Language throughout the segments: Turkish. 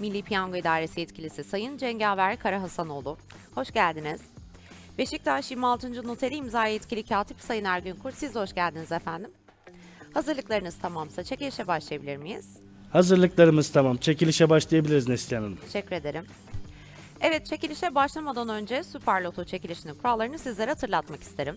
Milli Piyango İdaresi Yetkilisi Sayın Cengaver Karahasanoğlu. Hoş geldiniz. Beşiktaş 26. Noteri İmza Yetkili Katip Sayın Ergün Kurt. Siz de hoş geldiniz efendim. Hazırlıklarınız tamamsa çekilişe başlayabilir miyiz? Hazırlıklarımız tamam. Çekilişe başlayabiliriz Neslihan Hanım. Teşekkür ederim. Evet, çekilişe başlamadan önce Süper Loto çekilişinin kurallarını sizlere hatırlatmak isterim.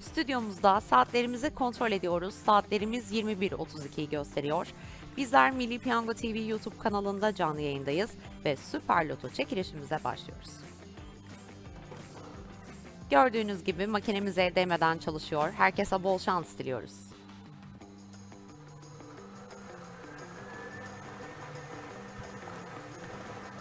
Stüdyomuzda saatlerimizi kontrol ediyoruz. Saatlerimiz 21.32'yi gösteriyor. Bizler Milli Piyango TV YouTube kanalında canlı yayındayız ve Süper Loto çekilişimize başlıyoruz. Gördüğünüz gibi makinemiz el değmeden çalışıyor. Herkese bol şans diliyoruz.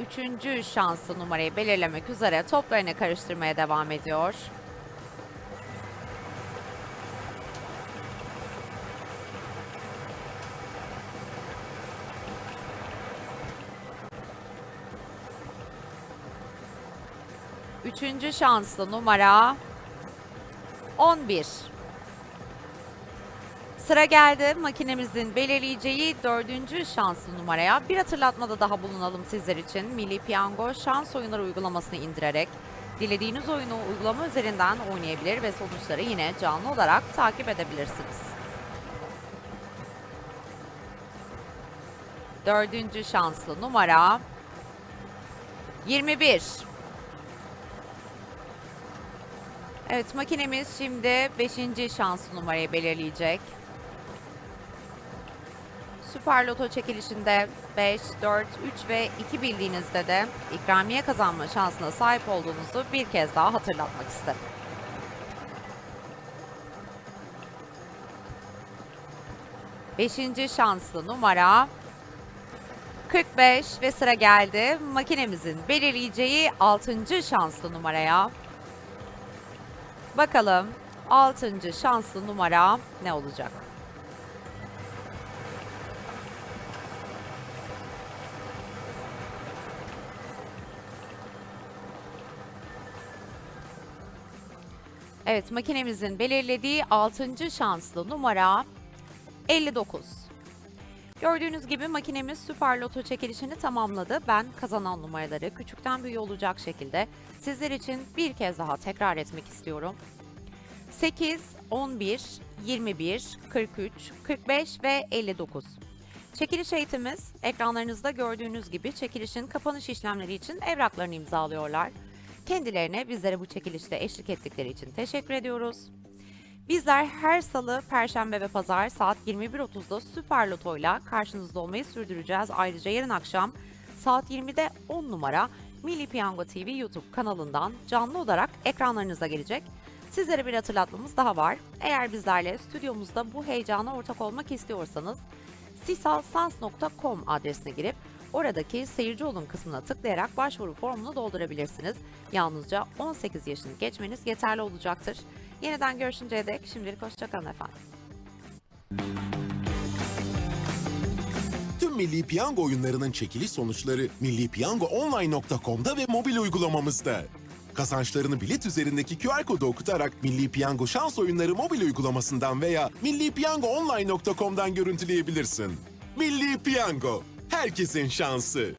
üçüncü şanslı numarayı belirlemek üzere toplarını karıştırmaya devam ediyor. Üçüncü şanslı numara 11. Sıra geldi makinemizin belirleyeceği dördüncü şanslı numaraya. Bir hatırlatmada daha bulunalım sizler için. Milli Piyango şans oyunları uygulamasını indirerek dilediğiniz oyunu uygulama üzerinden oynayabilir ve sonuçları yine canlı olarak takip edebilirsiniz. Dördüncü şanslı numara 21. Evet makinemiz şimdi 5. şanslı numarayı belirleyecek. Süper Loto çekilişinde 5, 4, 3 ve 2 bildiğinizde de ikramiye kazanma şansına sahip olduğunuzu bir kez daha hatırlatmak isterim. Beşinci şanslı numara 45 ve sıra geldi makinemizin belirleyeceği 6. şanslı numaraya. Bakalım 6. şanslı numara ne olacak? Evet, makinemizin belirlediği 6. şanslı numara 59. Gördüğünüz gibi makinemiz Süper Loto çekilişini tamamladı. Ben kazanan numaraları küçükten büyüğe olacak şekilde sizler için bir kez daha tekrar etmek istiyorum. 8, 11, 21, 43, 45 ve 59. Çekiliş eğitimimiz ekranlarınızda gördüğünüz gibi çekilişin kapanış işlemleri için evraklarını imzalıyorlar. Kendilerine bizlere bu çekilişte eşlik ettikleri için teşekkür ediyoruz. Bizler her salı, perşembe ve pazar saat 21.30'da Süper Loto ile karşınızda olmayı sürdüreceğiz. Ayrıca yarın akşam saat 20'de 10 numara Milli Piyango TV YouTube kanalından canlı olarak ekranlarınıza gelecek. Sizlere bir hatırlatmamız daha var. Eğer bizlerle stüdyomuzda bu heyecana ortak olmak istiyorsanız sisalsans.com adresine girip oradaki seyirci olun kısmına tıklayarak başvuru formunu doldurabilirsiniz. Yalnızca 18 yaşını geçmeniz yeterli olacaktır. Yeniden görüşünceye dek şimdilik hoşçakalın efendim. Tüm Milli Piyango oyunlarının çekiliş sonuçları millipiyangoonline.com'da ve mobil uygulamamızda. Kazançlarını bilet üzerindeki QR kodu okutarak Milli Piyango şans oyunları mobil uygulamasından veya millipiyangoonline.com'dan görüntüleyebilirsin. Milli Piyango, herkesin şansı.